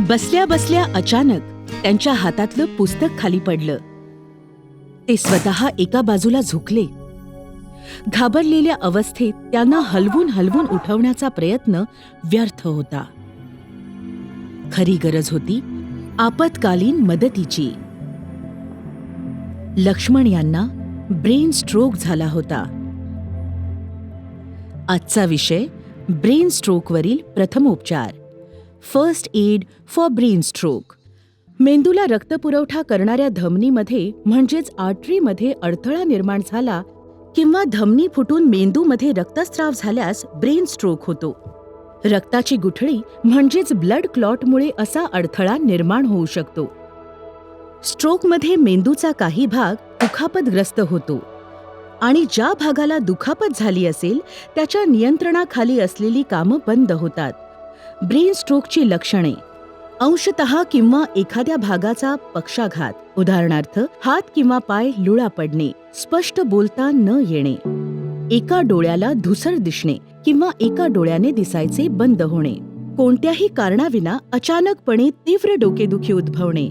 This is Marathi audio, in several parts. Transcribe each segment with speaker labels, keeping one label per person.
Speaker 1: बसल्या बसल्या अचानक त्यांच्या हातातलं पुस्तक खाली पडलं. ते स्वतः एका बाजूला झुकले. घाबरलेल्या अवस्थेत त्यांना हलवून हलवून उठवण्याचा प्रयत्न व्यर्थ होता. खरी गरज होती आपत्कालीन मदतीची. लक्ष्मण यांना ब्रेन स्ट्रोक झाला होता. आजचा विषय ब्रेन स्ट्रोकवरील प्रथमोपचार. First aid for brain stroke. मेंदूला रक्तपुरवठा करणाऱ्या धमनीमध्ये म्हणजेच आर्टरीमध्ये अडथळा निर्माण झाला किंवा धमनी फुटून मेंदूमध्ये रक्तस्राव झाल्यास ब्रेन स्ट्रोक होतो. रक्ताची गुठळी म्हणजेच ब्लड क्लॉटमुळे असा अडथळा निर्माण होऊ शकतो. स्ट्रोकमध्ये मेंदूचा काही भाग दुखापतग्रस्त होतो आणि ज्या भागाला दुखापत झाली असेल त्याच्या नियंत्रणाखाली असलेली कामं बंद होतात. ब्रेन स्ट्रोकची लक्षणे. अंशतः किंवा एखाद्या भागाचा पक्षाघात. उदाहरणार्थ हात किंवा पाय लुळा पडणे स्पष्ट बोलता न येणे. एका डोळ्याला धुसर दिसणे किंवा एका डोळ्याने दिसायचे बंद होणे. कोणत्याही कारणाविना अचानकपणे तीव्र डोकेदुखी उद्भवणे.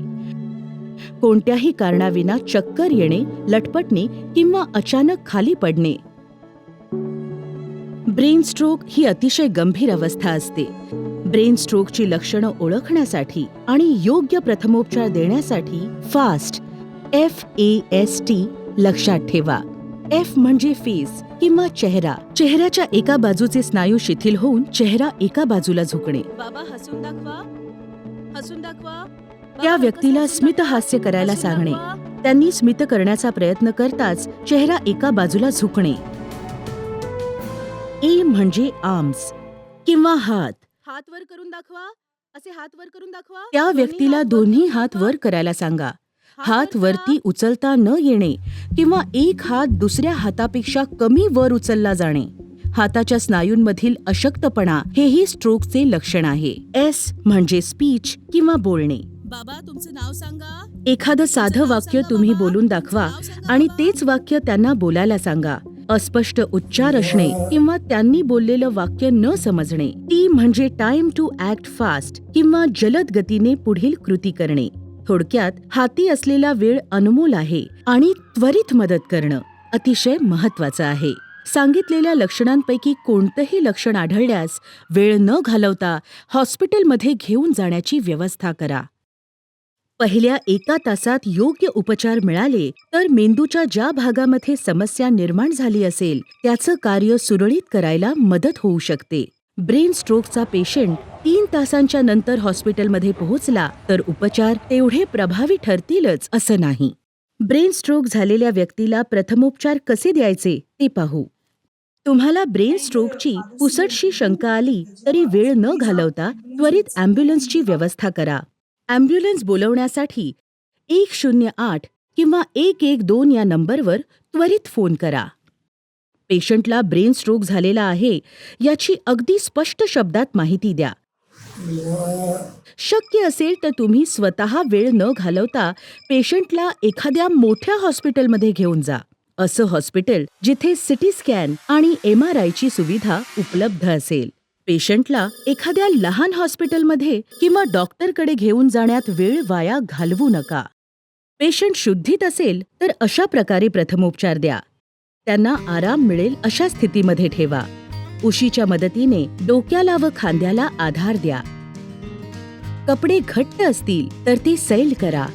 Speaker 1: कोणत्याही कारणाविना चक्कर येणे लटपटणे किंवा अचानक खाली पडणे. ब्रेन स्ट्रोक ही अतिशय गंभीर अवस्था असते. ब्रेन स्ट्रोकची लक्षणं ओळखण्यासाठी आणि योग्य प्रथमोपचार देण्यासाठी FAST F A S T लक्षात ठेवा. एफ म्हणजे फेस किंवा चेहरा. चेहऱ्याच्या एका बाजूचे स्नायू शिथिल होऊन चेहरा एका बाजूला झुकणे.
Speaker 2: बाबा हसून दाखवा. हसून दाखवा.
Speaker 1: त्या व्यक्तीला स्मितहास्य करायला सांगणे. त्यांनी स्मित करण्याचा प्रयत्न करताच चेहरा एका बाजूला झुकणे. ए म्हणजे आर्म्स किंवा हात.
Speaker 2: हात वर करून दाखवा. असे हात वर करून दाखवा.
Speaker 1: त्या व्यक्तीला दोन्ही हात वर करायला सांगा. हात वरती उचलता न येणे किंवा एक हात दुसऱ्या हातापेक्षा कमी वर उचलला जाणे. हाताच्या स्नायूंमधील अशक्तपणा हेही स्ट्रोकचे लक्षण आहे. एस म्हणजे स्पीच किंवा बोलणे.
Speaker 2: बाबा तुमचं नाव सांगा.
Speaker 1: एखादं साधं वाक्य तुम्ही बोलून दाखवा आणि तेच वाक्य त्यांना बोलायला सांगा. अस्पष्ट उच्चार असणे किंवा त्यांनी बोललेलं वाक्य न समजणे ती म्हणजे टाइम टू ऍक्ट फास्ट किंवा जलद गतीने पुढील कृती करणे. थोडक्यात हाती असलेला वेळ अनमोल आहे आणि त्वरित मदत करणं अतिशय महत्वाचं आहे. सांगितलेल्या लक्षणांपैकी कोणतंही लक्षण आढळल्यास वेळ न घालवता हॉस्पिटलमध्ये घेऊन जाण्याची व्यवस्था करा. पहिल्या एका तासात योग्य उपचार मिळाले तर मेंदूच्या ज्या भागामध्ये समस्या निर्माण झाली असेल त्याचं कार्य सुरळीत करायला मदत होऊ शकते. ब्रेन स्ट्रोकचा पेशंट तीन तासांच्या नंतर हॉस्पिटलमध्ये पोहोचला तर उपचार तेवढे प्रभावी ठरतीलच असं नाही. ब्रेन स्ट्रोक झालेल्या व्यक्तीला प्रथमोपचार कसे द्यायचे ते पाहू. तुम्हाला ब्रेन स्ट्रोकची पुसटशी शंका आली तरी वेळ न घालवता त्वरित अँब्युलन्सची व्यवस्था करा. ॲम्ब्युलन्स बोलवण्यासाठी एक शून्य आठ किंवा एक एक दोन या नंबरवर त्वरित फोन करा. पेशंटला ब्रेन स्ट्रोक झालेला आहे याची अगदी स्पष्ट शब्दात माहिती द्या. शक्य असेल तर तुम्ही स्वतः वेळ न घालवता पेशंटला एखाद्या मोठ्या हॉस्पिटलमध्ये घेऊन जा. असं हॉस्पिटल जिथे सिटी स्कॅन आणि एम आर आयची सुविधा उपलब्ध असेल. पेशंटला एखाद्या लहान हॉस्पिटलमध्ये किंवा डॉक्टरकडे घेऊन जाण्यात वेळ वाया घालवू नका. पेशंट शुद्धीत असेल तर अशा प्रकारे प्रथमोपचार द्या. त्यांना आराम मिळेल अशा स्थितीमध्ये ठेवा. उशीच्या मदतीने डोक्याला व खांद्याला आधार द्या. कपडे घट्ट असतील तर ते सैल करा.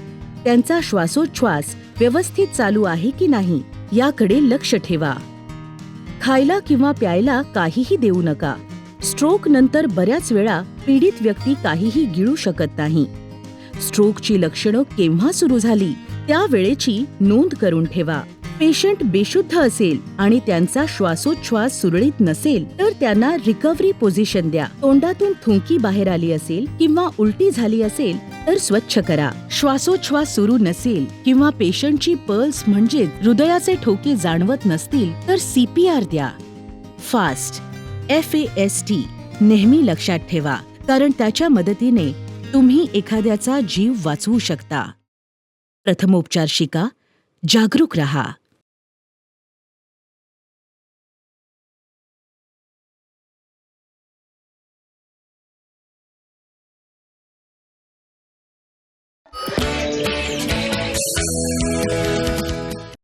Speaker 1: त्यांचा श्वासोच्छ्वास व्यवस्थित चालू आहे की नाही याकडे लक्ष ठेवा. खायला किंवा प्यायला काहीही देऊ नका. स्ट्रोक नंतर बऱ्याच वेळा पीडित व्यक्ती काहीही गिळू शकत नाही. स्ट्रोकची लक्षणं केव्हा सुरू झाली त्या वेळेची नोंद करून ठेवा. पेशंट बेशुद्ध असेल आणि त्यांचा श्वासोच्छ्वास सुरळीत नसेल तर त्यांना रिकव्हरी पोझिशन द्या. तोंडातून थुंकी बाहेर आली असेल किंवा उलटी झाली असेल तर स्वच्छ करा. श्वासोच्छ्वास सुरू नसेल किंवा पेशंटची पल्स म्हणजे हृदयाचे ठोके जाणवत नसतील तर सीपीआर द्या. FAST F A S T नेहमी लक्षात ठेवा कारण त्याच्या मदतीने तुम्ही एखाद्याचा जीव वाचवू शकता. प्रथमोपचार शिका जागरूक रहा.